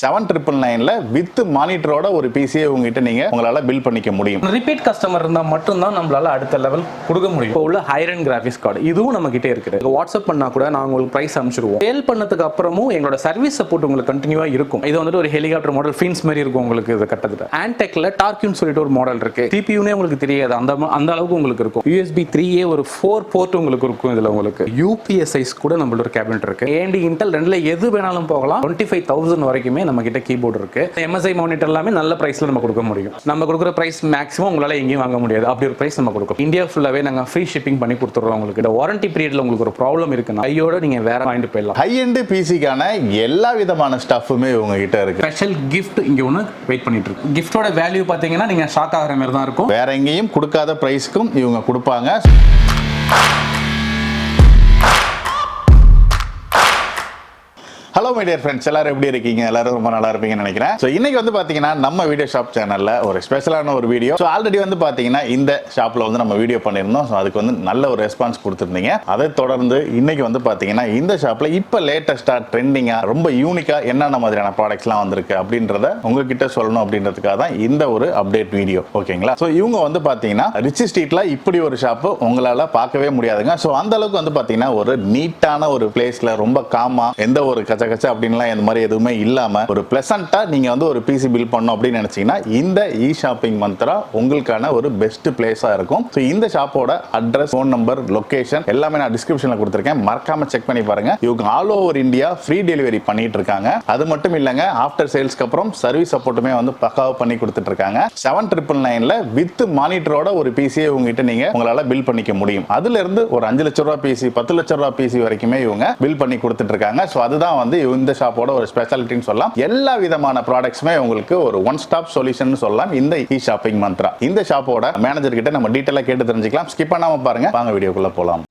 Seven triple நைன்ல with மானிட்டரோட ஒரு பிசியை உங்ககிட்ட நீங்க உங்களால பில் பண்ணிக்க முடியும். ரிப்பீட் கஸ்டமர் இருந்தால் மட்டும்தான் நம்மளால அடுத்த லெவல் கொடுக்க முடியும். இப்போ உள்ள ஹைரன் கிராஃபிக்ஸ் கார்டு இதுவும் நம்ம கிட்டே இருக்குது வாட்ஸ்அப் பண்ணா கூட நான் உங்களுக்கு பிரைஸ் அனுப்பிச்சிருவோம். சேல் பண்ணதுக்கு அப்புறமும் எங்களோட சர்வீஸ் சப்போர்ட் உங்களுக்கு கண்டினியூவா இருக்கும். இது வந்துட்டு ஒரு ஹெலிகாப்டர் மாடல் ஃபின்ஸ் மாதிரி இருக்கும் உங்களுக்கு இது கட்டத்துல ஆன்டெக்ல டார்க்யூன்னு சொல்லிட்டு ஒரு மாடல் இருக்கு. சிபியூனே உங்களுக்கு தெரியாது. அந்த அந்த அளவுக்கு உங்களுக்கு இருக்கும். யூஎஸ்பி த்ரீ ஏ ஒரு ஃபோர் போர்ட் உங்களுக்கு இருக்கும் இதுல உங்களுக்கு. யூபிஎஸ் சைஸ் கூட நம்மளோட ஒரு கேபினெட் இருக்கு ஏண்டி இன்டெல் ரெண்டுல எது வேணாலும் போகலாம். டுவெண்ட்டி ஃபைவ் தௌசண்ட் வரைக்குமே நம்ம கிட்ட கீபோர்டு இருக்கு எம்எஸ்ஐ மானிட்டர் எல்லாமே நல்ல பிரைஸ்ல நம்ம கொடுக்க முடியும். நம்ம கொடுக்குற பிரைஸ் மேக்ஸிமம் உங்களால எங்கேயும் வாங்க முடியாது. அப்படி ஒரு பிரைஸ் நம்ம கொடுக்கும் இந்தியா ஃபுல்லாவே நாங்க ஃப்ரீ ஷிப்பிங் பண்ணி கொடுத்துறோம் உங்களுக்கு. இந்த வாரண்டி பீரியட்ல உங்களுக்கு ஒரு ப்ராப்ளம் இருக்குன்னா ஐயோட நீங்க வேற வாங்கிட்டு போயிடலாம். ஹை எண்ட் பிசிக்கான எல்லா விதமான ஸ்டஃப்புமே உங்ககிட்ட இருக்கு. ஸ்பெஷல் கிஃப்ட் இங்க ஒன்று வெயிட் பண்ணிட்டு இருக்கு. கிஃப்டோட வேல்யூ பாத்தீங்கன்னா நீங்க ஷாக் ஆகிற மாதிரி தான் இருக்கும். வேற எங்கேயும் கொடுக்காத பிரைஸ்க்கும் இவங்க கொடுப்பாங்க. ஹலோ மீடியர் ஃப்ரெண்ட்ஸ் எல்லாரும் எப்படி இருக்கீங்க? எல்லாரும் ரொம்ப நல்லா இருப்பீங்கன்னு நினைக்கிறேன். ஸோ இன்னைக்கு வந்து பார்த்தீங்கன்னா நம்ம வீடியோ ஷாப் சேனலில் ஒரு ஸ்பெஷலான ஒரு வீடியோ ஸோ ஆல்ரெடி வந்து பார்த்தீங்கன்னா இந்த ஷாப்ல வந்து நம்ம வீடியோ பண்ணியிருந்தோம். ஸோ அதுக்கு வந்து நல்ல ஒரு ரெஸ்பான்ஸ் கொடுத்துருந்தீங்க. அதை தொடர்ந்து இன்னைக்கு வந்து பார்த்தீங்கன்னா இந்த ஷாப்ல இப்போ லேட்டஸ்ட்டாக ட்ரெண்டிங்காக ரொம்ப யூனிக்காக என்னென்ன மாதிரியான ப்ராடக்ட்ஸ்லாம் வந்திருக்கு அப்படின்றத உங்ககிட்ட சொல்லணும் அப்படின்றதுக்காக தான் இந்த ஒரு அப்டேட் வீடியோ ஓகேங்களா ஸோ இவங்க வந்து பார்த்தீங்கன்னா ரிச்சி ஸ்ட்ரீட்ல இப்படி ஒரு ஷாப்பு உங்களால் பார்க்கவே முடியாதுங்க. ஸோ அந்த அளவுக்கு வந்து பார்த்தீங்கன்னா ஒரு நீட்டான ஒரு பிளேஸில் ரொம்ப காமா எந்த ஒரு கச்ச கச்ச அப்படின்லாம் இந்த மாதிரி எதுவுமே இல்லாம ஒரு ப்ளசண்ட்டாக நீங்க வந்து ஒரு பிசி பில் பண்ணணும் அப்படின்னு நினைச்சீங்கன்னா இந்த இ ஷாப்பிங் மந்த்ரா உங்களுக்கான ஒரு பெஸ்ட் பிளேஸா இருக்கும். ஸோ இந்த ஷாப்போட அட்ரஸ் ஃபோன் நம்பர் லொக்கேஷன் எல்லாமே நான் டிஸ்கிரிப்ஷனில் கொடுத்துருக்கேன். மறக்காம செக் பண்ணி பாருங்க. இவங்க all over India free delivery பண்ணிட்டு இருக்காங்க. அது மட்டும் இல்லைங்க ஆஃப்டர் சேல்ஸ்க்கு அப்புறம் சர்வீஸ் சப்போர்ட்டுமே வந்து பக்காவாக பண்ணி கொடுத்துட்டு இருக்காங்க. செவன் ட்ரிபிள் நைன்ல வித் மானிட்டரோட ஒரு பிசியை உங்ககிட்ட நீங்க உங்களால பில் பண்ணிக்க முடியும். அதுல இருந்து ஒரு அஞ்சு லட்ச ரூபா பிசி பத்து லட்ச ரூபா பிசி வரைக்குமே இவங்க பில் பண்ணி கொடுத்துட்டு இருக்காங்க. ஸோ அதுதான் வந்து வந்து இந்த ஷாப்போட ஒரு ஸ்பெஷாலிட்டின்னு சொல்லலாம். எல்லா விதமான ப்ராடக்ட்ஸுமே உங்களுக்கு ஒரு ஒன் ஸ்டாப் சொல்யூஷன் சொல்லலாம். இந்த இ ஷாப்பிங் மந்த்ரா இந்த ஷாப்போட மேனேஜர் கிட்ட நம்ம டீட்டெயிலாக கேட்டு தெரிஞ்சுக்கலாம். ஸ்கிப் பண்ணாமல் பாருங்க. வாங்க வீடியோக்குள்ள போலாம்.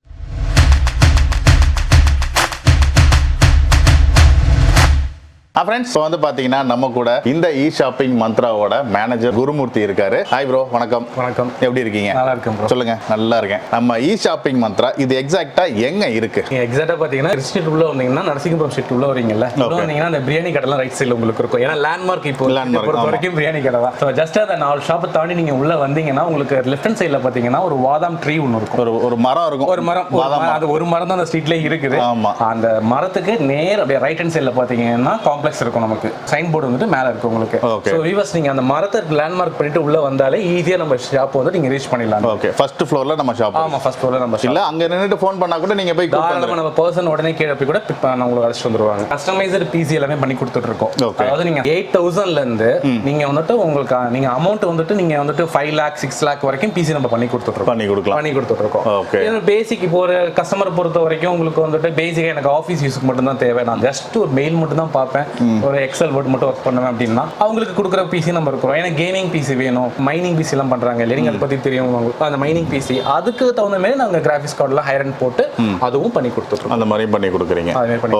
ஃப்ரெண்ட்ஸ் வந்து பார்த்தீங்கன்னா நம்ம கூட இந்த இ ஷாப்பிங் மந்த்ராவோட மேனேஜர் குருமூர்த்தி இருக்காரு. ஹாய் ப்ரோ வணக்கம். வணக்கம். எப்படி இருக்கீங்க? நல்லா இருக்கேன் ப்ரோ சொல்லுங்க. நல்லா இருக்கேன். நம்ம இ ஷாப்பிங் மந்த்ரா இது எக்ஸாக்டா எங்க இருக்கு? எக்ஸாக்டா பாத்தீங்கன்னா ஸ்ட்ரீட் உள்ள வந்தீங்கன்னா நரசிங்கபுரம் ஸ்ட்ரீட் உள்ள வரீங்கல்ல. வந்தீங்கன்னா அந்த பிரியாணி கடைலாம் ரைட் சைடுல உங்களுக்கு இருக்கும். ஏன்னா லேண்ட்மார்க் இப்போ இதை பொறுத்த. வரைக்கும் பிரியாணி கடை தான். ஸோ ஜஸ்ட் அந்த நாலு ஷாப்பை தாண்டி நீங்க உள்ள வந்தீங்கன்னா உங்களுக்கு லெஃப்ட் ஹேண்ட் சைடுல பாத்தீங்கன்னா ஒரு வாதாம் ட்ரீ ஒன்று இருக்கும். ஒரு ஒரு மரம் இருக்கும். ஒரு மரம். அது ஒரு மரம் தான் அந்த ஸ்ட்ரீட்ல இருக்குது. ஆமா. அந்த மரத்துக்கு நேர் அப்படியே ரைட் ஹேண்ட் சைடுல பாத்தீங்கன்னா காம்ப்ளெக்ஸ் இருக்கும் நமக்கு. சைன் போர்டு வந்துட்டு மேல இருக்கு உங்களுக்கு. Okay. ஸோ வீவர்ஸ் நீங்க அந்த மரத்தை லேண்ட்மார்க் பண்ணிட்டு உள்ள வந்தாலே ஈஸியா நம்ம ஷாப் வந்து நீங்க ரீச் பண்ணிடலாம். ஓகே ஃபர்ஸ்ட் ஃப்ளோர்ல நம்ம ஷாப் ஆமா ஃபர்ஸ்ட் ஃப்ளோர்ல நம்ம. இல்ல அங்க நின்னுட்டு ஃபோன் பண்ணா கூட நீங்க போய் கூப்பிட்டு தாராளமா நம்ம பர்சன் உடனே கீழே போய் கூட பிக் பண்ண உங்களுக்கு அழைச்சிட்டு வந்துருவாங்க. கஸ்டமைசர் பிசி எல்லாமே பண்ணி கொடுத்துட்டு இருக்கோம். அதாவது நீங்க எயிட் தௌசண்ட்ல இருந்து நீங்க வந்துட்டு உங்களுக்கு நீங்க அமௌண்ட் வந்துட்டு நீங்க வந்துட்டு ஃபைவ் லேக் சிக்ஸ் லேக் வரைக்கும் பிசி நம்ம பண்ணி கொடுத்துட்டு இருக்கோம். பண்ணி கொடுக்கலாம். பண்ணி கொடுத்துட்டு இருக்கோம். Okay. பேசிக் இப்போ ஒரு கஸ்டமர் பொறுத்த வரைக்கும் உங்களுக்கு வந்துட்டு பேசிக்கா எனக்கு ஆஃபீஸ் யூஸ்க்கு மட்டும் தான் தேவை. நான் ஜஸ்ட் ஒரு மெயில் மட்டும் தான் பார்ப்பேன். ஒரு எக்ஸல் வேர்ட் மட்டும் ஒர்க் பண்ணுவேன் அப்படின்னா அவங்களுக்கு கொடுக்குற பிசி நம்ம இருக்கிறோம் ஏன்னா கேமிங் பிசி வேணும். மைனிங் பிசி எல்லாம் பண்றாங்க இல்லையா? நீங்க அதை பத்தி தெரியும் உங்களுக்கு. அந்த மைனிங் பிசி அதுக்கு தகுந்த மாதிரி நாங்க கிராஃபிக்ஸ் கார்டுலாம் ஹைரன் போட்டு அதுவும் பண்ணி கொடுத்துருக்கோம் அந்த மாதிரி பண்ணி கொடுக்குறீங்க.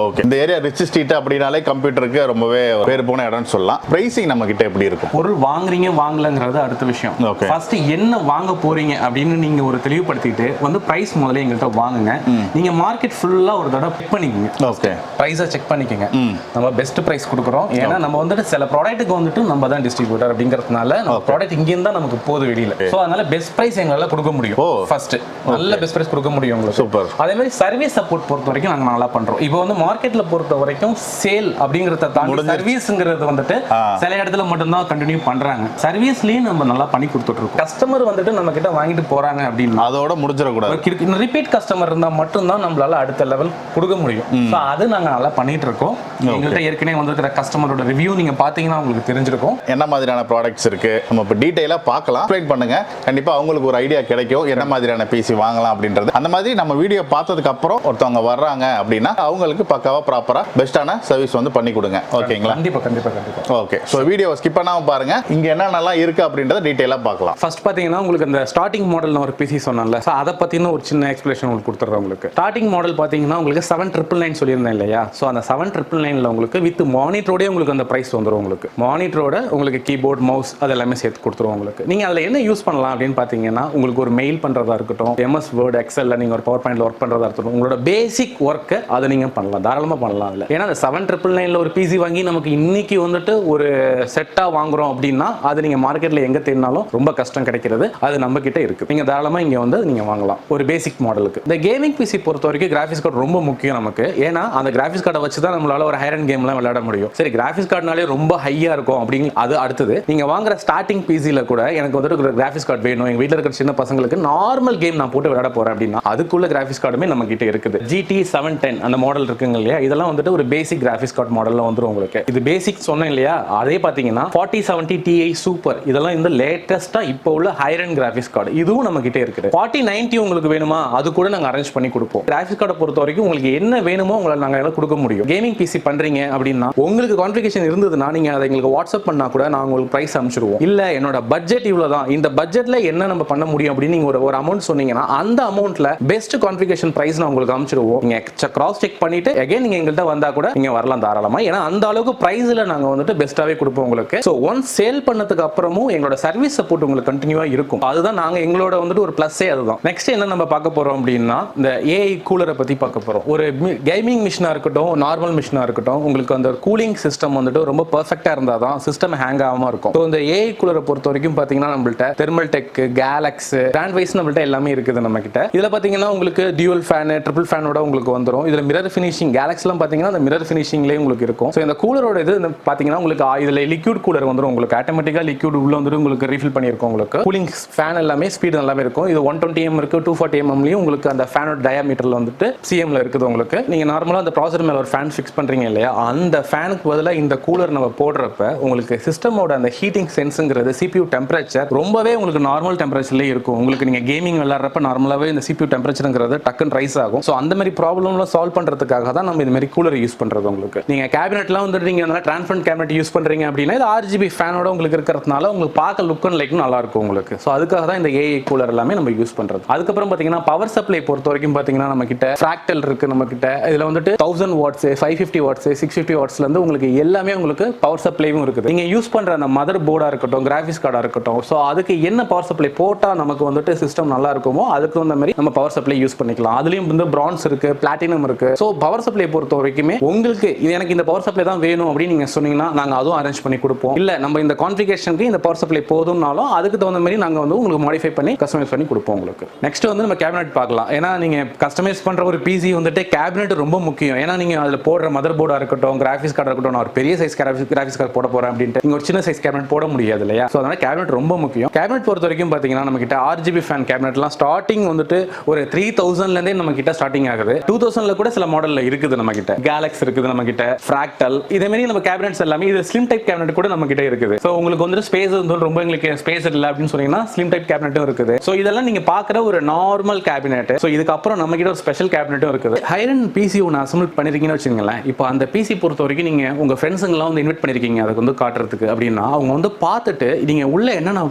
ஓகே இந்த ஏரியா ரிச் ஸ்ட்ரீட் அப்படினாலே கம்ப்யூட்டருக்கு ரொம்பவே பேர் போன இடம்னு சொல்லலாம். பிரைசிங் நம்ம கிட்ட எப்படி இருக்கும்? பொருள் வாங்குறீங்க வாங்கலங்கிறது அடுத்த விஷயம். ஃபர்ஸ்ட் என்ன வாங்க போறீங்க அப்படின்னு நீங்க ஒரு தெளிவுபடுத்திட்டு வந்து பிரைஸ் முதல்ல எங்கள்கிட்ட வாங்குங்க. நீங்க மார்க்கெட் ஃபுல்லா ஒரு தடவை செக் பண்ணிக்கோங்க. ஓகே ப்ரைஸை செக் பண்ணிக்கோங்க. நம்ம பெஸ்ட் பிரைஸ் கொடுக்குறோம். ஏன்னா நம்ம வந்துட்டு சில ப்ராடக்ட்டுக்கு வந்துட்டு நம்ம தான் டிஸ்ட்ரிபியூட்டர் அப்படிங்கிறதுனால நம்ம ப்ராடக்ட் இங்கேயும் தான் நமக்கு போகுது வெளியில. ஸோ அதனால பெஸ்ட் பிரைஸ் எங்களால கொடுக்க முடியும். ஃபர்ஸ்ட் நல்ல பெஸ்ட் பிரைஸ் கொடுக்க முடியும் உங்களுக்கு. Super. அதே மாதிரி சர்வீஸ் சப்போர்ட் பொறுத்த வரைக்கும் நாங்க நல்லா பண்றோம். இப்போ வந்து மார்க்கெட்ல பொறுத்த வரைக்கும் சேல் அப்படிங்கறத தாண்டி. சர்வீஸ்ங்கிறது வந்துட்டு. சில இடத்துல மட்டும்தான் கண்டினியூ பண்றாங்க. சர்வீஸ்லயும் நம்ம நல்லா பண்ணி கொடுத்துட்டு இருக்கோம். கஸ்டமர் வந்துட்டு நம்ம கிட்ட வாங்கிட்டு போறாங்க அப்படின்னா அதோட முடிஞ்சிடக்கூடாது. ரிப்பீட் கஸ்டமர் இருந்தா மட்டும்தான் நம்மளால அடுத்த லெவல் கொடுக்க முடியும். ஸோ அது நாங்க நல்லா பண்ணிட்டு இருக்கோம். எங்கள்கிட்ட ஏற்கனவே வந்திருக்கிற கஸ்டமரோட ரிவ்யூ நீங்க பாத்தீங்கன்னா உங்களுக்கு தெரிஞ்சிருக்கும். என்ன மாதிரியான ப்ராடக்ட்ஸ் இருக்கு? நம்ம இப்போ டீடைலாக பார்க்கலாம். எக்ஸ்பிளைன் பண்ணுங்க. கண்டிப்பா அவங்களுக்கு ஒரு ஐடியா கிடைக்கும். என்ன மாதிரியான பிசி வாங்கலாம் அப்படின்றது. அந்த மாதிரி நம்ம வீடியோ பார்த்ததுக்கு அப்புறம் ஒருத்தவங்க வர்றாங்க அப்படின்னா அவங்களுக்கு பக்காவா ப்ராப்பரா பெஸ்ட்டான சர்வீஸ் வந்து பண்ணி கொடுங்க. ஓகேங்களா? கண்டிப்பா கண்டிப்பா கண்டிப்பா. ஓகே ஸோ வீடியோ ஸ்கிப் பண்ணாம பாருங்க. இங்க என்னென்னலாம் இருக்கு அப்படின்றத டீடைலாக பார்க்கலாம். ஃபர்ஸ்ட் பாத்தீங்கன்னா உங்களுக்கு அந்த ஸ்டார்டிங் மாடல் ஒரு பிசி சொன்னேன்ல. ஸோ அதை பத்தின ஒரு சின்ன எக்ஸ்பிளேஷன் உங்களுக்கு கொடுத்துறேன் உங்களுக்கு. ஸ்டார்டிங் மாடல் பாத்தீங்கன்னா உங்களுக்கு செவன் ட்ரிபிள் நைன் சொல்லியிருந்தேன் இல்லையா? ஸோ அந்த செவன் ட்ரிபிள் நைன்ல உங்களுக்கு வித் வித் மானிட்டரோடய உங்களுக்கு அந்த ப்ரைஸ் வந்துடும் உங்களுக்கு. மானிட்டரோட உங்களுக்கு கீபோர்ட் மவுஸ் அது எல்லாமே சேர்த்து கொடுத்துருவோம் உங்களுக்கு. நீங்கள் அதில் என்ன யூஸ் பண்ணலாம் அப்படின்னு பார்த்தீங்கன்னா உங்களுக்கு ஒரு மெயில் பண்ணுறதா இருக்கட்டும் எம்எஸ் வேர்டு எக்ஸலில் நீங்கள் ஒரு பவர் பாயிண்டில் ஒர்க் பண்ணுறதா இருக்கட்டும் உங்களோட பேசிக் ஒர்க்கை அதை நீங்கள் பண்ணலாம். தாராளமாக பண்ணலாம் அதில். ஏன்னா அந்த செவன் ட்ரிபிள் நைனில் ஒரு பிசி வாங்கி நமக்கு இன்னைக்கு வந்துட்டு ஒரு செட்டாக வாங்குறோம் அப்படின்னா அது நீங்கள் மார்க்கெட்டில் எங்கே தேடினாலும் ரொம்ப கஷ்டம் கிடைக்கிறது. அது நம்ம கிட்ட இருக்கு. நீங்கள் தாராளமாக இங்கே வந்து நீங்கள் வாங்கலாம். ஒரு பேசிக் மாடலுக்கு இந்த கேமிங் பிசி பொறுத்த வரைக்கும் கிராஃபிக்ஸ் கார்டு ரொம்ப முக்கியம் நமக்கு. ஏன்னா அந்த கிராஃபிக்ஸ் கார்டை வச்சு தான் நம்மளால ஒரு ஹைரன் கேம்லாம் விளையாட விளையாட முடியும். சரி கிராஃபிக்ஸ் கார்டுனாலே ரொம்ப ஹையாக இருக்கும் அப்படிங்க அது அடுத்தது. நீங்கள் வாங்குற ஸ்டார்டிங் பிசியில் கூட எனக்கு வந்துட்டு ஒரு கிராஃபிக்ஸ் கார்டு வேணும். எங்கள் வீட்டில் இருக்கிற சின்ன பசங்களுக்கு நார்மல் கேம் நான் போட்டு விளையாட போகிறேன் அப்படின்னா அதுக்குள்ள கிராஃபிக்ஸ் கார்டுமே நம்ம கிட்ட இருக்குது. ஜிடி செவன் டென் அந்த மாடல் இருக்குங்க இல்லையா? இதெல்லாம் வந்துட்டு ஒரு பேசிக் கிராஃபிக்ஸ் கார்டு மாடலில் வந்துடும் உங்களுக்கு. இது பேசிக் சொன்னேன் இல்லையா? அதே பார்த்தீங்கன்னா ஃபார்ட்டி செவன்ட்டி டிஐ சூப்பர் இதெல்லாம் இந்த லேட்டஸ்ட்டாக இப்போ உள்ள ஹைரன் கிராஃபிக்ஸ் கார்டு இதுவும் நம்ம கிட்ட இருக்குது. ஃபார்ட்டி நைன்ட்டி உங்களுக்கு வேணுமா? அது கூட நாங்கள் அரேஞ்ச் பண்ணி கொடுப்போம். கிராஃபிக்ஸ் கார்டை பொறுத்த வரைக்கும் உங்களுக்கு என்ன வேணுமோ உங்களால் நாங்கள் எல்லாம் கொடுக்க முடியும். கேமிங் பிசி பண்றீங்க அப்படின்னா உங்களுக்கு கான்ஃபிகேஷன் இருந்ததுன்னா நீங்கள் அதை எங்களுக்கு வாட்ஸ்அப் பண்ணால் கூட நான் உங்களுக்கு ப்ரைஸ் அனுப்பிச்சிடுவோம். இல்லை என்னோட பட்ஜெட் இவ்வளோ தான் இந்த பட்ஜெட்டில் என்ன நம்ம பண்ண முடியும் அப்படின்னு நீங்கள் ஒரு ஒரு அமௌண்ட் சொன்னீங்கன்னா அந்த அமௌண்ட்டில் பெஸ்ட் கான்ஃபிகேஷன் ப்ரைஸ் நான் உங்களுக்கு அனுப்பிச்சிடுவோம். நீங்கள் கிராஸ் செக் பண்ணிட்டு அகைன் நீங்கள் எங்கள்கிட்ட வந்தால் கூட நீங்கள் வரலாம் தாராளமாக ஏன்னா அந்த அளவுக்கு ப்ரைஸில் நாங்கள் வந்துட்டு பெஸ்ட்டாகவே கொடுப்போம் உங்களுக்கு. ஸோ ஒன்ஸ் சேல் பண்ணதுக்கு அப்புறமும் எங்களோட சர்வீஸ் சப்போர்ட் உங்களுக்கு கண்டினியூவாக இருக்கும். அதுதான் நாங்கள் எங்களோட வந்துட்டு ஒரு ப்ளஸ்ஸே அதுதான். நெக்ஸ்ட் என்ன நம்ம பார்க்க போகிறோம் அப்படின்னா இந்த ஏஐ கூலரை பற்றி பார்க்க போகிறோம் ஒரு கேமிங் மிஷினாக இருக்கட்டும் நார்மல் மிஷினாக இருக்கட்டும் உங்களுக்கு அதோட கூலிங் சிஸ்டம் வந்துட்டு ரொம்ப பர்ஃபெக்டாக இருந்தால் தான் சிஸ்டம் ஹேங் ஆகாம இருக்கும். ஸோ இந்த ஏஐ கூலரை பொறுத்த வரைக்கும் பார்த்தீங்கன்னா நம்மள்ட்ட thermal tech Galax brand wise நம்மள்ட்ட எல்லாமே இருக்குது நம்ம கிட்ட இதில் பார்த்தீங்கன்னா உங்களுக்கு டியூல் ஃபேனு ட்ரிபிள் ஃபேனோட உங்களுக்கு வந்துடும் இதில் மிரர் ஃபினிஷிங் கேலக்ஸ்லாம் பார்த்தீங்கன்னா அந்த மிரர் ஃபினிஷிங்லேயே உங்களுக்கு இருக்கும். ஸோ இந்த கூலரோட இது பார்த்தீங்கன்னா உங்களுக்கு இதில் லிக்யூட் கூலர் வந்துடும் உங்களுக்கு. ஆட்டோமேட்டிக்காக லிக்யூட் உள்ள வந்துட்டு உங்களுக்கு ரீஃபில் பண்ணியிருக்கோம் உங்களுக்கு. கூலிங் ஃபேன் எல்லாமே ஸ்பீடு எல்லாமே இருக்கும். இது ஒன் டுவெண்ட்டி எம் இருக்குது டூ ஃபார்ட்டி எம்எம்லையும் உங்களுக்கு அந்த ஃபேனோட டயாமீட்டரில் வந்துட்டு சிஎம்ல இருக்குது உங்களுக்கு. நீங்கள் நார்மலாக அந்த ப்ராசர் மேலே ஒரு ஃபேன் ஃபிக்ஸ் பண்ணுறீங்க இல்லையா? அந்த ஃபேனுக்கு பதிலாக இந்த கூலர் நம்ம போடுறப்ப உங்களுக்கு சிஸ்டமோட அந்த ஹீட்டிங் சென்ஸுங்கிறது சிபியூ டெம்பரேச்சர் ரொம்பவே உங்களுக்கு நார்மல் டெம்பரேச்சர்லேயே இருக்கும். உங்களுக்கு நீங்க கேமிங் விளாட்றப்ப நார்மலாகவே இந்த சிபியூ டெம்பரேச்சருங்கிறது டக்குன்னு ரைஸ் ஆகும். ஸோ அந்த மாதிரி ப்ராப்ளம்லாம் சால்வ் பண்ணுறதுக்காக தான் நம்ம இந்த மாதிரி கூலர் யூஸ் பண்ணுறது உங்களுக்கு. நீங்க கேபினெட்லாம் வந்துட்டு நீங்க நல்லா டிரான்ஸ்பரண்ட் கேபினெட் யூஸ் பண்ணுறீங்க அப்படின்னா இது ஆர்ஜிபி ஃபேனோட உங்களுக்கு இருக்கிறதுனால உங்களுக்கு பார்க்க லுக் அண்ட் லைக் நல்லா இருக்கும் உங்களுக்கு. ஸோ அதுக்காக தான் இந்த ஏஐ கூலர் எல்லாமே நம்ம யூஸ் பண்ணுறது அதுக்கப்புறம் பார்த்தீங்கன்னா பவர் சப்ளை பொறுத்த வரைக்கும் பார்த்தீங்கன்னா நம்ம கிட்ட ஃப்ராக்டல் இருக்கு நம்ம கிட்ட இதில் வந்துட்டு thousand watts five fifty watts six fifty watts இருந்து உங்களுக்கு எல்லாமே உங்களுக்கு பவர் சப்ளைவும் இருக்குது. நீங்கள் யூஸ் பண்ணுற அந்த மதர் போர்டாக இருக்கட்டும் கிராஃபிக்ஸ் கார்டாக இருக்கட்டும் ஸோ அதுக்கு என்ன பவர் சப்ளை போட்டால் நமக்கு வந்துட்டு சிஸ்டம் நல்லா இருக்குமோ அதுக்கு தகுந்த மாதிரி நம்ம பவர் சப்ளை யூஸ் பண்ணிக்கலாம். அதுலேயும் வந்து பிரான்ஸ் இருக்குது பிளாட்டினம் இருக்குது ஸோ பவர் சப்ளை பொறுத்த வரைக்குமே உங்களுக்கு இது எனக்கு இந்த பவர் சப்ளை தான் வேணும் அப்படின்னு நீங்கள் சொன்னீங்கன்னா நாங்கள் அதுவும் அரேஞ்ச் பண்ணி கொடுப்போம். இல்லை நம்ம இந்த கான்ஃபிகேஷனுக்கு இந்த பவர் சப்ளை போதும்னாலும் அதுக்கு தகுந்த மாதிரி நாங்கள் வந்து உங்களுக்கு மாடிஃபை பண்ணி கஸ்டமைஸ் பண்ணி கொடுப்போம் உங்களுக்கு. நெக்ஸ்ட் வந்து நம்ம கேபினெட் பார்க்கலாம். ஏன்னா நீங்கள் கஸ்டமைஸ் பண்ணுற ஒரு பிசி வந்துட்டு கேபினெட் ரொம்ப முக்கியம். ஏன்னா நீங்கள் அதில் போடுற மதர் போர்டாக இருக்கட்டும் கிராஃபிக்ஸ் கார்டு இருக்கட்டும் நான் ஒரு பெரிய சைஸ் கிராஃபிக்ஸ் கார்டு போட போறேன் அப்படின்ட்டு நீங்க ஒரு சின்ன சைஸ் கேபினட் போட முடியாது இல்லையா? ஸோ அதனால கேபினெட் ரொம்ப முக்கியம். கேபினெட் பொறுத்த வரைக்கும் பாத்தீங்கன்னா நம்ம கிட்ட ஆர்ஜிபி ஃபேன் கேபினட்லாம் ஸ்டார்டிங் வந்துட்டு ஒரு த்ரீ தௌசண்ட்லேருந்தே நம்ம கிட்ட ஸ்டார்டிங் ஆகுது. டூ தௌசண்ட்ல கூட சில மாடல்ல இருக்குது நம்ம கிட்ட. கேலக்ஸ் இருக்குது நம்ம கிட்ட ஃப்ராக்டல் இதே மாதிரி நம்ம கேபினட்ஸ் எல்லாமே இது ஸ்லிம் டைப் கேபினட் கூட நம்ம கிட்ட இருக்குது. ஸோ உங்களுக்கு வந்துட்டு ஸ்பேஸ் வந்து ரொம்ப எங்களுக்கு ஸ்பேஸ் இல்லை அப்படின்னு சொன்னீங்கன்னா ஸ்லிம் டைப் கேபினட்டும் இருக்குது. ஸோ இதெல்லாம் நீங்க பார்க்குற ஒரு நார்மல் கேபினெட் ஸோ இதுக்கப்புறம் நம்ம கிட்ட ஒரு ஸ்பெஷல் கேபினெட்டும் இருக்குது. ஹைரன் பிசி ஒன்று அசம்பிள் பண்ணிருக்கீங்கன்னு வச்சுங்களேன் இப்போ அந்த பிசி பொறுத்த வரைக்கும் நீங்கள் உங்கள் ஃப்ரெண்ட்ஸுங்கெல்லாம் வந்து இன்வைட் பண்ணியிருக்கீங்க அதுக்கு வந்து காட்டுறதுக்கு அப்படின்னா அவங்க வந்து பார்த்துட்டு நீங்கள் உள்ளே என்னென்ன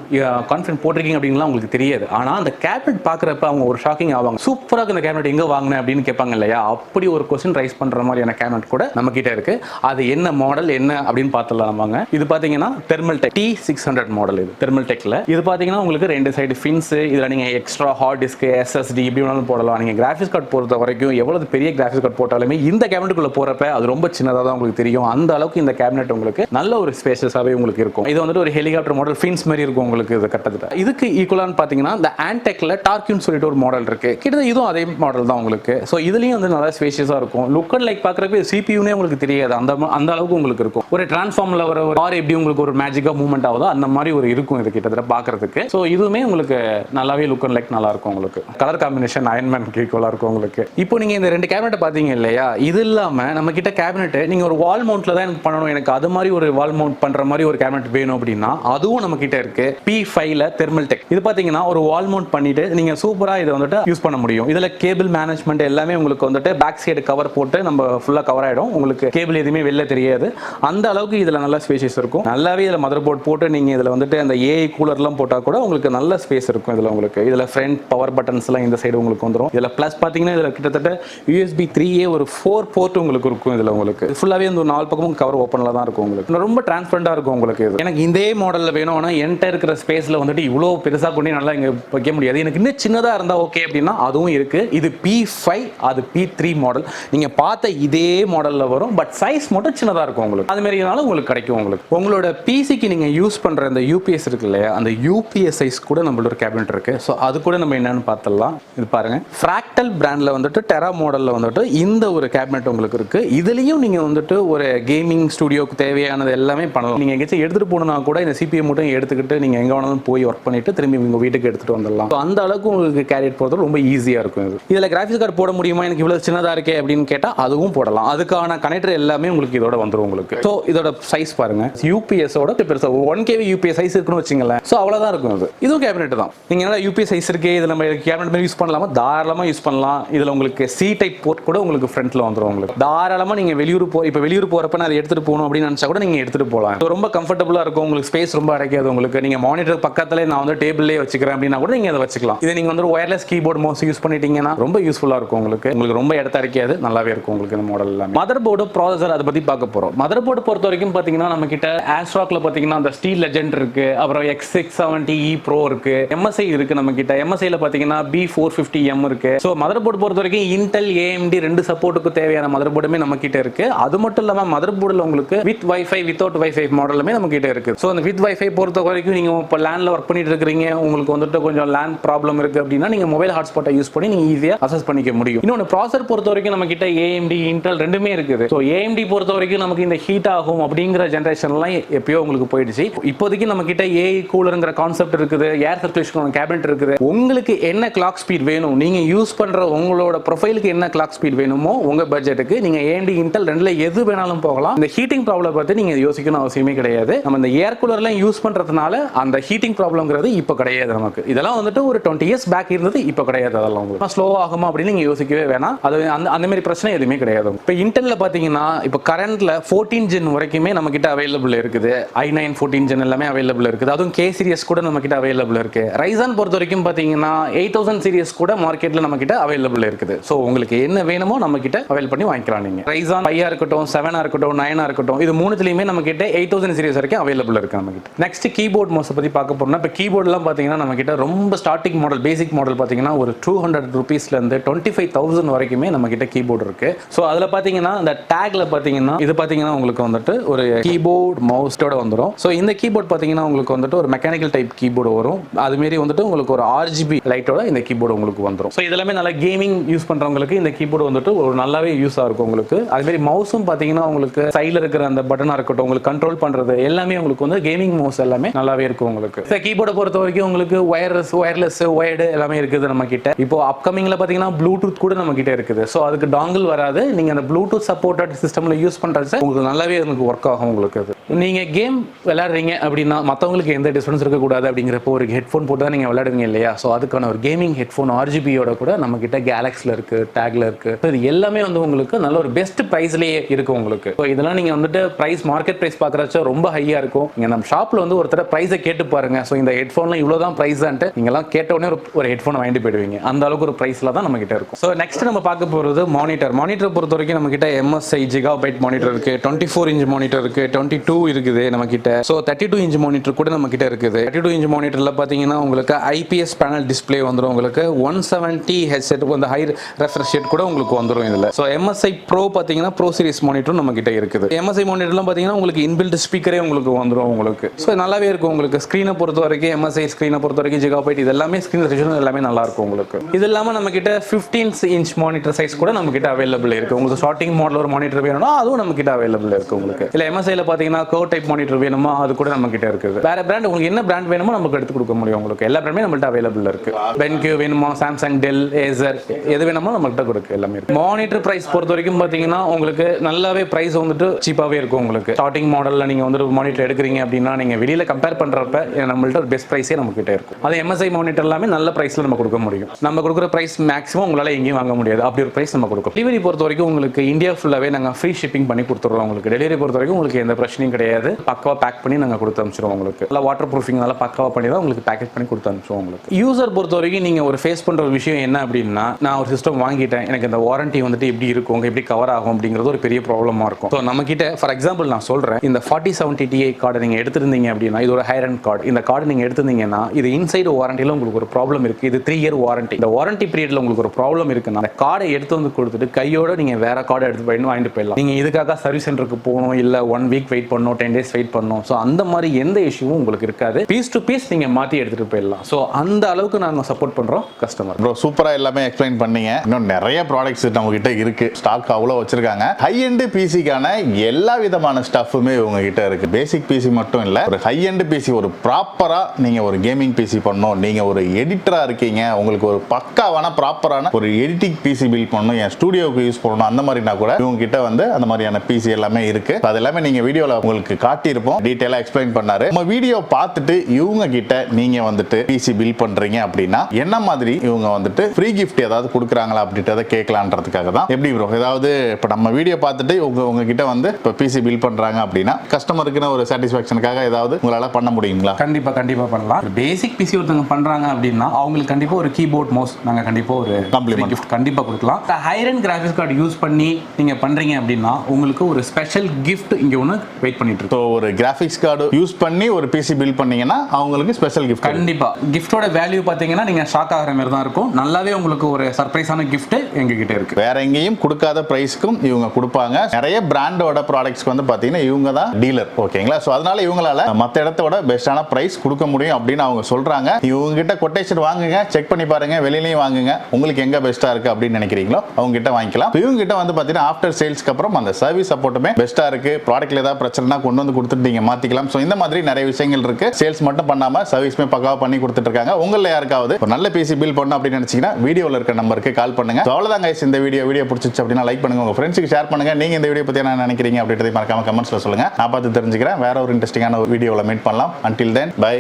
கான்ஃபிடன்ட் போட்டிருக்கீங்க அப்படின்லாம் உங்களுக்கு தெரியாது. ஆனால் அந்த கேபினட் பார்க்குறப்ப அவங்க ஒரு ஷாக்கிங் ஆவாங்க. சூப்பராக இந்த கேபினட் எங்கே வாங்கினேன் அப்படின்னு கேட்பாங்க இல்லையா? அப்படி ஒரு கொஸ்டின் ரைஸ் பண்ணுற மாதிரியான கேபினட் கூட நம்ம கிட்ட இருக்கு. அது என்ன மாடல் என்ன அப்படின்னு பார்த்துலாம் வாங்க. இது பார்த்தீங்கன்னா thermal tech T six hundred model இது. தெர்மல் டெக்கில் இது பார்த்தீங்கன்னா உங்களுக்கு ரெண்டு சைடு ஃபின்ஸ் இதில் நீங்கள் எக்ஸ்ட்ரா ஹார்ட் டிஸ்க் எஸ்எஸ்டி இப்படி வேணாலும் போடலாம். நீங்கள் கிராஃபிக்ஸ் கார்டு பொறுத்த வரைக்கும் எவ்வளவு பெரிய கிராஃபிக்ஸ் கார்டு போட்டாலுமே இந்த கேபினட்டுக்குள்ளே போகிறப்ப அது ரொம்ப சின்னதாக தான் உங்களுக்கு தெரியும். அந்த அளவுக்கு இந்த கேபினெட் உங்களுக்கு நல்ல ஒரு ஸ்பேஷஸாகவே உங்களுக்கு இருக்கும். இது வந்துட்டு ஒரு ஹெலிகாப்டர் மாடல் ஃபின்ஸ் மாதிரி இருக்கும் உங்களுக்கு இது கட்டத்துல. இதுக்கு ஈக்குவலான்னு பார்த்தீங்கன்னா இந்த ஆன்டெக்ல டார்க்யூன்னு சொல்லிட்டு ஒரு மாடல் இருக்கு. கிட்டத்தட்ட இதுவும் அதே மாடல் தான் உங்களுக்கு. ஸோ இதுலயும் வந்து நல்லா ஸ்பேஷியஸாக இருக்கும். லுக் அண்ட் லைக் பார்க்குறப்ப சிபியூனே உங்களுக்கு தெரியாது. அந்த அந்த அளவுக்கு உங்களுக்கு இருக்கும். ஒரு டிரான்ஸ்ஃபார்மில் வர ஒரு கார் எப்படி உங்களுக்கு ஒரு மேஜிக்காக மூவ்மெண்ட் ஆகுதோ அந்த மாதிரி ஒரு இருக்கும் இது கிட்டத்தட்ட பார்க்குறதுக்கு ஸோ இதுவுமே உங்களுக்கு நல்லாவே லுக் அண்ட் லைக் நல்லா இருக்கும் உங்களுக்கு. கலர் காம்பினேஷன் அயன்மேன் ஈக்குவலாக இருக்கும் உங்களுக்கு. இப்போ நீங்கள் இந்த ரெண்டு கேபினெட் பார்த்தீங்க இல்லையா? இது இல்லாமல் நம்ம கிட்ட கேபினெட் நீங்கள் ஒரு வால் மவுண்ட்ல தான் எனக்கு பண்ணணும். எனக்கு அது மாதிரி ஒரு வால் மவுண்ட் பண்ற மாதிரி ஒரு கேபினட் வேணும் அப்படின்னா அதுவும் நம்ம கிட்ட இருக்கு பி ஃபைவ்ல தெர்மல் டெக் இது பாத்தீங்கன்னா ஒரு வால் மவுண்ட் பண்ணிட்டு நீங்க சூப்பரா இதை வந்துட்டு யூஸ் பண்ண முடியும். இதுல கேபிள் மேனேஜ்மெண்ட் எல்லாமே உங்களுக்கு வந்துட்டு பேக் சைடு கவர் போட்டு நம்ம ஃபுல்லா கவர் ஆயிடும். உங்களுக்கு கேபிள் எதுவுமே வெளில தெரியாது. அந்த அளவுக்கு இதுல நல்ல ஸ்பேசஸ் இருக்கும். நல்லாவே இதுல மதர் போர்ட் போட்டு நீங்க இதுல வந்துட்டு அந்த ஏஐ கூலர்லாம் போட்டா கூட உங்களுக்கு நல்ல ஸ்பேஸ் இருக்கும் இதுல உங்களுக்கு. இதுல ஃப்ரண்ட் பவர் பட்டன்ஸ் எல்லாம் இந்த சைடு உங்களுக்கு வந்துடும் இதுல பிளஸ் பாத்தீங்கன்னா இதுல கிட்டத்தட்ட யூஎஸ்பி த்ரீ ஏ ஒரு ஃபோர் போர்ட் உங்களுக்கு இருக்கும் இதுல உங்களுக்கு. ஃபுல்லா ஃபுல்லாகவே இந்த ஒரு நாலு பக்கமும் கவர் ஓப்பனில் தான் இருக்கும் உங்களுக்கு. ரொம்ப டிரான்ஸ்பரண்டாக இருக்கும் உங்களுக்கு இது. எனக்கு இதே மாடலில் வேணும்னா என்கிட்ட இருக்கிற ஸ்பேஸில் வந்துட்டு இவ்வளோ பெருசாக பண்ணி நல்லா இங்கே வைக்க முடியாது. எனக்கு இன்னும் சின்னதாக இருந்தால் ஓகே அப்படின்னா அதுவும் இருக்குது இது பி ஃபைவ் அது பி த்ரீ மாடல் நீங்கள் பார்த்த இதே மாடலில் வரும். பட் சைஸ் மட்டும் சின்னதாக இருக்கும் உங்களுக்கு. அது மாதிரினாலும் உங்களுக்கு கிடைக்கும் உங்களுக்கு. உங்களோட பிசிக்கு நீங்கள் யூஸ் பண்ணுற இந்த யூபிஎஸ் இருக்கு இல்லையா? அந்த யூபிஎஸ் சைஸ் கூட நம்மளோட ஒரு கேபினட் இருக்கு. ஸோ அது கூட நம்ம என்னன்னு பார்த்துடலாம். இது பாருங்க. ஃப்ராக்டல் பிராண்டில் வந்துட்டு டெரா மாடலில் வந்துட்டு இந்த ஒரு கேபினெட் உங்களுக்கு இருக்கு. இதுலேயும் நீங்கள் வந்துட்டு ஒரு கேமிங் ஸ்டுடியோக்கு தேவையானது எல்லாமே பண்ணலாம். நீங்கள் எங்கேயாச்சும் எடுத்துகிட்டு போகணும்னா கூட இந்த சிபிஎம் மட்டும் எடுத்துக்கிட்டு நீங்கள் எங்கே வேணாலும் போய் ஒர்க் பண்ணிட்டு திரும்பி உங்கள் வீட்டுக்கு எடுத்துகிட்டு வந்துடலாம். ஸோ அந்த அளவுக்கு உங்களுக்கு கேரியர் போகிறது ரொம்ப ஈஸியாக இருக்கும் இது. இதில் கிராஃபிக்ஸ் கார்டு போட முடியுமா? எனக்கு இவ்வளோ சின்னதாக இருக்கே அப்படின்னு கேட்டால் அதுவும் போடலாம். அதுக்கான கனெக்டர் எல்லாமே உங்களுக்கு இதோட வந்துடும் உங்களுக்கு. ஸோ இதோட சைஸ் பாருங்கள் யூபிஎஸோட பெருசாக ஒன் கேவி யூபிஎஸ் சைஸ் இருக்குன்னு வச்சுங்களேன். ஸோ அவ்வளோதான் இருக்கும் அது இதுவும் கேபினெட் தான். நீங்கள் என்ன யூபிஎஸ் சைஸ் இருக்கே? இதில் நம்ம கேபினெட் மாதிரி யூஸ் பண்ணலாமா? தாராளமாக யூஸ் பண்ணலாம். இதில் உங்களுக்கு சி டைப் போர்ட் கூட உங்களுக்கு ஃப்ரண்ட்டில் வந்துடும் உங்களுக்கு. தாராளமாக நீங்கள் வெளியூர் போ இப்போ வெளியூர் போகிறப்ப நான் அதை எடுத்துகிட்டு போகணும் அப்படின்னு நினச்சா கூட நீங்கள் எடுத்துகிட்டு போகலாம். ரொம்ப கம்ஃபர்டபுளாக இருக்கும். உங்களுக்கு ஸ்பேஸ் ரொம்ப அடைக்காது உங்களுக்கு. நீங்கள் மானிட்டர் பக்கத்தில் நான் வந்து டேபிள்லேயே வச்சுக்கிறேன் அப்படின்னா கூட நீங்கள் அதை வச்சுக்கலாம். இதை நீங்கள் வந்து ஒயர்லெஸ் கீபோர்ட் மவுஸ் யூஸ் பண்ணிட்டீங்கன்னா ரொம்ப யூஸ்ஃபுல்லாக இருக்கும் உங்களுக்கு. உங்களுக்கு ரொம்ப இடத்த அடைக்காது. நல்லாவே இருக்கும் உங்களுக்கு இந்த மாடல் எல்லாமே. மதர் போர்டு ப்ராசஸர் அதை பற்றி பார்க்க போகிறோம் மதர் போர்டு பொறுத்த வரைக்கும் பார்த்தீங்கன்னா நம்ம கிட்ட ஆஸ்ட்ராக்ல பார்த்தீங்கன்னா அந்த ஸ்டீல் லெஜெண்ட் இருக்கு. அப்புறம் X six seventy E pro இருக்கு. எம்எஸ்ஐ இருக்கு நம்ம கிட்ட எம்எஸ்ஐல பார்த்தீங்கன்னா பி ஃபோர் ஃபிஃப்டி எம் இருக்கு. ஸோ மதர் போர்டு பொறுத்த வரைக்கும் இன்டெல் ஏஎம்டி ரெண்டு சப்போர்ட்டுக்கு தேவையான மதர் போர்டுமே நம்ம கிட்ட இருக்கு. அது மட்டும் மட்டும் இல்லாமல் மதர் போர்டில் உங்களுக்கு வித் வைஃபை வித்தவுட் வைஃபை மாடலுமே நம்ம கிட்ட இருக்கு. ஸோ அந்த வித் வைஃபை பொறுத்த வரைக்கும் நீங்க இப்போ லேண்ட்ல ஒர்க் பண்ணிட்டு இருக்கிறீங்க உங்களுக்கு வந்துட்டு கொஞ்சம் லேண்ட் ப்ராப்ளம் இருக்கு அப்படின்னா நீங்க மொபைல் ஹாட்ஸ்பாட்டை யூஸ் பண்ணி நீங்க ஈஸியாக அசஸ் பண்ணிக்க முடியும். இன்னொன்று ப்ராசர் பொறுத்த வரைக்கும் நம்ம கிட்ட ஏஎம்டி இன்டல் ரெண்டுமே இருக்குது. ஸோ ஏஎம்டி பொறுத்த வரைக்கும் நமக்கு இந்த ஹீட் ஆகும் அப்படிங்கிற ஜென்ரேஷன்லாம் எப்பயோ உங்களுக்கு போயிடுச்சு. இப்போதைக்கு நம்ம கிட்ட ஏஐ கூலருங்கிற கான்செப்ட் இருக்குது ஏர் சர்க்குலேஷன் கேபினட் இருக்குது. உங்களுக்கு என்ன கிளாக் ஸ்பீட் வேணும்? நீங்க யூஸ் பண்ற உங்களோட ப்ரொஃபைலுக்கு என்ன கிளாக் ஸ்பீட் வேணுமோ உங்க பட்ஜெட்டுக்கு நீங்க ஏஎம்டி இன்டல் ரெண்டுல எது வேணாலும் போகலாம். இந்த ஹீட்டிங் ப்ராப்ளம் பத்தி நீங்க யோசிக்கணும் அவசியமே கிடையாது. நம்ம இந்த ஏர் கூலர்லாம் யூஸ் பண்றதுனால அந்த ஹீட்டிங் ப்ராப்ளம்ங்கிறது இப்போ கிடையாது நமக்கு. இதெல்லாம் வந்துட்டு ஒரு டுவெண்ட்டி இயர்ஸ் பேக் இருந்தது இப்போ கிடையாது அதெல்லாம் உங்களுக்கு. ஸ்லோ ஆகுமா அப்படின்னு நீங்கள் யோசிக்கவே வேணாம். அது அந்த அந்த மாதிரி பிரச்சனை எதுவுமே கிடையாது இப்போ இன்டெல்ல பார்த்தீங்கன்னா இப்போ கரண்ட்ல ஃபோர்டீன் ஜென் வரைக்குமே நம்ம கிட்ட அவைலபிள் இருக்குது. ஐ நைன் ஃபோர்டீன் ஜென் எல்லாமே அவைலபிள் இருக்குது. அதுவும் கே சீரியஸ் கூட நம்ம கிட்ட அவைலபிள் இருக்கு. ரைசான் பொறுத்த வரைக்கும் பார்த்தீங்கன்னா எயிட் தௌசண்ட் சீரியஸ் கூட மார்க்கெட்ல நம்ம கிட்ட அவைலபிள் இருக்குது. ஸோ உங்களுக்கு என்ன வேணுமோ நம்ம கிட்ட அவைல் பண்ணி வாங்கிக்கலாம் நீங்க. ரைசான் ஃபைவா இருக்கட்டும் செவனா இருக்கட்டும் நைனாக இருக்கட்டும் இது மூணுத்துலையுமே நம்மக்கிட்ட எயிட் தௌசண்ட் சீரியஸ் வரைக்கும் அவைலபிள் இருக்குது நம்மகிட்ட. நெக்ஸ்ட் கீபோர்ட் மோஸை பற்றி பார்க்க போறோம்னா இப்போ கீபோர்ட்லாம் பார்த்தீங்கன்னா நம்மக்கிட்ட ரொம்ப ஸ்டார்டிங் மாடல் பேசிக் மாடல் பார்த்தீங்கன்னா ஒரு டூ ஹண்ட்ரட் ருபீஸ்லேருந்து டுவெண்ட்டி ஃபைவ் தௌசண்ட் வரைக்குமே நம்மக்கிட்ட கீபோர்டு இருக்குது ஸோ அதில் பார்த்தீங்கன்னா அந்த டேக்ல பார்த்தீங்கன்னா இது பார்த்தீங்கன்னா உங்களுக்கு வந்துட்டு ஒரு கீபோர்ட் மவுஸ்டோட வந்துடும் ஸோ இந்த கீபோர்ட் பார்த்தீங்கன்னா உங்களுக்கு வந்துட்டு ஒரு மெக்கானிக்கல் டைப் கீபோர்டு வரும். அதுமாரி வந்துட்டு உங்களுக்கு ஒரு ஆர்ஜிபி லைட்டோட இந்த கீபோர்டு உங்களுக்கு வந்துடும் ஸோ இதெல்லாமே நல்லா கேமிங் யூஸ் பண்ணுறவங்களுக்கு இந்த கீபோர்டு வந்துட்டு ஒரு நல்லாவே யூஸாக இருக்கும் உங்களுக்கு. அதுமாரி மவுஸும் பாத்தீங்கன்னா உங்களுக்கு சைடில் இருக்கிற அந்த பட்டனாக இருக்கட்டும் உங்களுக்கு கண்ட்ரோல் பண்றது எல்லாமே உங்களுக்கு வந்து கேமிங் மவுஸ் எல்லாமே நல்லாவே இருக்கும் உங்களுக்கு. சார் கீபோர்டை பொறுத்த வரைக்கும் உங்களுக்கு ஒயர்லெஸ் ஒயர்லெஸ் ஒயர்டு எல்லாமே இருக்குது நம்ம கிட்ட இப்போ அப்கமிங்ல பாத்தீங்கன்னா ப்ளூடூத் கூட நம்ம கிட்ட இருக்குது. ஸோ அதுக்கு டாங்கிள் வராது. நீங்கள் அந்த ப்ளூடூத் சப்போர்ட்டட் சிஸ்டமில் யூஸ் பண்ணுறது உங்களுக்கு நல்லாவே உங்களுக்கு ஒர்க் ஆகும் உங்களுக்கு அது. நீங்கள் கேம் விளையாடுறீங்க அப்படின்னா மற்றவங்களுக்கு எந்த டிஸ்டன்ஸ் இருக்கக்கூடாது அப்படிங்கிறப்போ ஒரு ஹெட்ஃபோன் போட்டு தான் நீங்கள் விளையாடுவீங்க இல்லையா? ஸோ அதுக்கான ஒரு கேமிங் ஹெட்ஃபோன் ஆர்ஜிபியோட கூட நம்ம கிட்ட கேலக்ஸில் இருக்கு டேக்ல இருக்கு. இது எல்லாமே வந்து உங்களுக்கு நல்ல ஒரு பெஸ்ட் ப்ரைஸ்லேயே இருக்கும் உங்களுக்கு. ஸோ இதெல்லாம் நீங்க வந்துட்டு ப்ரைஸ் மார்க்கெட் ப்ரைஸ் பார்க்கறச்ச ரொம்ப ஹையா இருக்கும். நீங்கள் நம்ம ஷாப்ல வந்து ஒருத்தர ப்ரைஸை கேட்டு பாருங்க. ஸோ இந்த ஹெட்ஃபோன்லாம் இவ்வளவுதான் ப்ரைஸான்ட்டு நீங்கள்லாம் கேட்ட உடனே ஒரு ஒரு ஹெட்ஃபோன் வாங்கிட்டு போயிடுவீங்க. அந்த அளவுக்கு ஒரு ப்ரைஸ்ல தான் நம்ம கிட்ட இருக்கும். ஸோ நெக்ஸ்ட் நம்ம பார்க்க போறது மானிட்டர் மானிட்டர் பொறுத்த வரைக்கும் நம்ம கிட்ட எம்எஸ்ஐ ஜிகா பைட் மானிட்டர் இருக்கு. டுவெண்ட்டி ஃபோர் இன்ச் மானிட்டர் இருக்கு. டுவெண்ட்டி டூ இருக்குது நம்ம கிட்ட. So thirty two inch monitor கூட நம்ம கிட்ட இருக்குது. தேர்ட்டி டூ இன்ச் மானிட்டர்ல பாத்தீங்கன்னா உங்களுக்கு ஐபிஎஸ் பேனல் டிஸ்ப்ளே வந்துடும் உங்களுக்கு ஒன் செவன்ட்டி ஹெட்செட் அந்த ஹை ரெஃப்ரெஷ் கூட உங்களுக்கு வந்துடும் இதுல. ஸோ எம்எஸ்ஐ ப்ரோ பாத்தீங்கன்னா ப்ரோ சீரிஸ் மானிட்டரும் நம்ம கிட்ட இருக்குது எம்எஸ்ஐ மானிட்டர்லாம் பார்த்தீங்கன்னா உங்களுக்கு இன்பில்ட் ஸ்பீக்கரே உங்களுக்கு வந்துடும் உங்களுக்கு. ஸோ நல்லாவே இருக்கும் உங்களுக்கு. ஸ்க்ரீனை பொறுத்த வரைக்கும் எம்எஸ்ஐ ஸ்க்ரீனை பொறுத்த வரைக்கும் ஜிகாபைட் இது எல்லாமே ஸ்க்ரீன் ரெசல்யூஷன் எல்லாமே நல்லா இருக்கும் உங்களுக்கு. இது இல்லாமல் நம்ம கிட்ட ஃபிஃப்டீன் இன்ச் மானிட்டர் சைஸ் கூட நம்ம கிட்ட அவைலபிள் இருக்கு. உங்களுக்கு ஸ்டார்டிங் மாடல் ஒரு மானிட்டர் வேணும்னா அதுவும் நம்ம கிட்ட அவைலபிள் இருக்கு உங்களுக்கு. இல்ல எம்எஸ்ஐல பாத்தீங்கன்னா கோ டைப் மானிட்டர் வேணுமா அது கூட நம்ம கிட்ட இருக்குது. வேற பிராண்ட் உங்களுக்கு என்ன பிராண்ட் வேணுமோ நமக்கு எடுத்து கொடுக்க முடியும் உங்களுக்கு. எல்லா பிராண்டுமே நம்மள்ட்ட அவைலபிள் இருக்கு. பென்கியூ வேணுமா சாம்சங் டெல் ஏசர் எது வேணுமோ நம்மகிட்ட கொடுக்கு எல்லாமே இருக்கு. மானிட்டர் பிரைஸ் பொறுத்த வரைக்கும் பாத்தீங்கன்னா உங்களுக்கு நல்ல நல்லாவே ப்ரைஸ் வந்துட்டு சீப்பாகவே இருக்கும் உங்களுக்கு. ஸ்டார்டிங் மாடலில் நீங்கள் வந்துட்டு மானிட்டர் எடுக்கிறீங்க அப்படின்னா நீங்கள் வெளியில் கம்பேர் பண்ணுறப்ப நம்மள்ட்ட ஒரு பெஸ்ட் ப்ரைஸே நம்ம இருக்கும். அது எம்எஸ்ஐ மானிட்டர் எல்லாமே நல்ல ப்ரைஸில் நம்ம கொடுக்க முடியும். நம்ம கொடுக்குற ப்ரைஸ் மேக்ஸிமம் உங்களால் எங்கேயும் வாங்க முடியாது. அப்படி ஒரு ப்ரைஸ் நம்ம கொடுக்கும். டெலிவரி பொறுத்த வரைக்கும் உங்களுக்கு இந்தியா ஃபுல்லாகவே நாங்கள் ஃப்ரீ ஷிப்பிங் பண்ணி கொடுத்துருவோம் உங்களுக்கு. டெலிவரி பொறுத்த வரைக்கும் உங்களுக்கு எந்த பிரச்சனையும் கிடையாது. பக்காவாக பேக் பண்ணி நாங்கள் கொடுத்து அனுப்பிச்சிருவோம் உங்களுக்கு. நல்லா வாட்டர் ப்ரூஃபிங் நல்லா பக்காவாக பண்ணி தான் உங்களுக்கு பேக்கேஜ் பண்ணி கொடுத்து அனுப்பிச்சிடுவோம் உங்களுக்கு. யூசர் பொறுத்த வரைக்கும் நீங்கள் ஒரு ஃபேஸ் பண்ணுற ஒரு விஷயம் என்ன அப்படின்னா நான் ஒரு சிஸ்டம் வாங்கிட்டேன். எனக்கு இந்த வாரண்டி வந்துட்டு எப்படி இருக்கும் எப்படி கவர் ஆகும் அப்படிங்கிறது ஒரு பெரிய ப்ராப்ளமாக இருக்கும். ஸோ நம்ம ஃபார் எக்ஸாம்பிள் நான் சொல்கிறேன் இந்த ஃபார்ட்டி செவன்டி டிஐ கார்டு நீங்கள் எடுத்திருந்தீங்க அப்படின்னா இது ஒரு ஹைரன் கார்டு இந்த கார்டு நீங்கள் எடுத்திருந்தீங்கன்னா இது இன்சைடு வாரண்டியில் உங்களுக்கு ஒரு ப்ராப்ளம் இருக்குது இது த்ரீ இயர் வாரண்டி இந்த வாரண்டி பீரியடில் உங்களுக்கு ஒரு ப்ராப்ளம் இருக்குன்னா அந்த கார்டை எடுத்து வந்து கொடுத்துட்டு கையோட நீங்கள் வேற கார்டை எடுத்து போயிடணும் வாங்கிட்டு போயிடலாம். நீங்கள் இதுக்காக சர்வீஸ் சென்டருக்கு போகணும் இல்லை ஒன் வீக் வெயிட் பண்ணணும் டென் டேஸ் வெயிட் பண்ணணும். ஸோ அந்த மாதிரி எந்த இஷ்யூவும் உங்களுக்கு இருக்காது. பீஸ் டு பீஸ் நீங்கள் மாற்றி எடுத்துட்டு போயிடலாம். ஸோ அந்த அளவுக்கு நாங்கள் சப்போர்ட் பண்ணுறோம் கஸ்டமர் ப்ரோ சூப்பராக எல்லாமே எக்ஸ்பிளைன் பண்ணீங்க. இன்னும் நிறைய ப்ராடக்ட்ஸ் நம்மகிட்ட இருக்குது ஸ்டாக் அவ்வளோ வச்சிருக்காங்க. ஹை எண்டு பிசிக்கான எல்லா விதமான ஸ்டஃப்புமே இவங்க கிட்ட இருக்கு பேசிக் பிசி மட்டும் இல்லை ஒரு ஹை எண்டு பிசி ஒரு ப்ராப்பராக நீங்கள் ஒரு கேமிங் பிசி பண்ணணும். நீங்கள் ஒரு எடிட்டராக இருக்கீங்க உங்களுக்கு ஒரு பக்காவான ப்ராப்பரான ஒரு எடிட்டிங் பிசி பில் பண்ணணும். என் ஸ்டுடியோவுக்கு யூஸ் பண்ணணும். அந்த மாதிரினா கூட இவங்ககிட்ட வந்து அந்த மாதிரியான பிசி எல்லாமே இருக்கு. அது எல்லாமே நீங்கள் வீடியோவில் உங்களுக்கு காட்டியிருப்போம். டீட்டெயிலாக எக்ஸ்பிளைன் பண்ணாரு. நம்ம வீடியோ பார்த்துட்டு இவங்க கிட்ட நீங்கள் வந்துட்டு பிசி பில் பண்ணுறீங்க அப்படின்னா என்ன மாதிரி இவங்க வந்துட்டு ஃப்ரீ கிஃப்ட் ஏதாவது கொடுக்குறாங்களா அப்படின்றத கேட்கலான்றதுக்காக தான். எப்படி ப்ரோ ஏதாவது இப்போ நம்ம வீடியோ பார்த்துட்டு உங்க உங்ககிட்ட வந்து இப்போ பிசி பில் பண்றாங்க அப்படின்னா கஸ்டமருக்குன்னு ஒரு சாட்டிஸ்ஃபேக்ஷனுக்காக ஏதாவது உங்களால பண்ண முடியுங்களா? கண்டிப்பா கண்டிப்பா பண்ணலாம். பேசிக் பிசி ஒருத்தவங்க பண்றாங்க அப்படின்னா அவங்களுக்கு கண்டிப்பா ஒரு கீபோர்ட் மவுஸ் நாங்க கண்டிப்பா ஒரு Compliment. கிஃப்ட் கண்டிப்பா கொடுக்கலாம். ஹைரன் கிராஃபிக்ஸ் கார்டு யூஸ் பண்ணி நீங்க பண்றீங்க அப்படின்னா உங்களுக்கு ஒரு ஸ்பெஷல் கிஃப்ட் இங்க ஒன்று வெயிட் பண்ணிட்டு இருக்கோம் ஒரு கிராஃபிக்ஸ் கார்டு யூஸ் பண்ணி ஒரு பிசி பில் பண்ணீங்கன்னா அவங்களுக்கு ஸ்பெஷல் கிஃப்ட் கண்டிப்பா. கிஃப்டோட வேல்யூ பாத்தீங்கன்னா நீங்க ஷாக் ஆகிற மாதிரி தான் இருக்கும். நல்லாவே உங்களுக்கு ஒரு சர்ப்ரைஸான கிஃப்ட் எங்க கிட்ட இருக்கு. வேற எங்கேயும் கொடுக்காத பிரைஸ்க்கும் இவங்க கொடுப்பாங்க. நிறைய பிராண்டோட ப்ராடக்ட்ஸ்க்கு வந்து பாத்தீங்கன்னா இவங்க தான் டீலர் ஓகேங்களா ஸோ அதனால இவங்களால மற்ற இடத்தோட பெஸ்டான பிரைஸ் கொடுக்க முடியும் அப்படின்னு அவங்க சொல்றாங்க. இவங்க கிட்ட கொட்டேஷன் வாங்குங்க செக் பண்ணி பாருங்க வெளியிலையும் வாங்குங்க. உங்களுக்கு எங்க பெஸ்டா இருக்கு அப்படின்னு நினைக்கிறீங்களோ அவங்க கிட்ட வாங்கிக்கலாம். இவங்க கிட்ட வந்து பாத்தீங்கன்னா ஆஃப்டர் சேல்ஸ்க்கு அப்புறம் அந்த சர்வீஸ் சப்போர்ட்டுமே பெஸ்ட்டா இருக்கு. ப்ராடக்ட்ல ஏதாவது பிரச்சனைனா கொண்டு வந்து கொடுத்துட்டு நீங்க மாத்திக்கலாம். ஸோ இந்த மாதிரி நிறைய விஷயங்கள் இருக்கு. சேல்ஸ் மட்டும் பண்ணாம சர்வீஸ்மே பக்காவா பண்ணி கொடுத்துட்டு இருக்காங்க. உங்கள யாருக்காவது ஒரு நல்ல பிசி பில் பண்ணணும் அப்படின்னு நினைச்சீங்கன்னா வீடியோவில் இருக்க நம்பருக்கு கால் பண்ணுங்க. அவ்வளோதான் கைஸ் இந்த வீடியோ வீடியோ பிடிச்சிச்சு அப்படின்னா லைக் பண்ணுங்க. உங்க ஃப்ரெண்ட்ஸுக்கு ஷேர் பண்ணுங்க. நீங்க இந்த வீடியோ பத்தி என்ன நினைக்கிறீங்க அப்படின்றதை மறக்காம கமெண்ட்ஸ்ல சொல்லுங்க. நான் பார்த்து தெரிஞ்சுக்கிறேன். வேற ஒரு இன்ட்ரெஸ்டிங்கான ஒரு வீடியோவில் மீட் பண்ணலாம். Until then by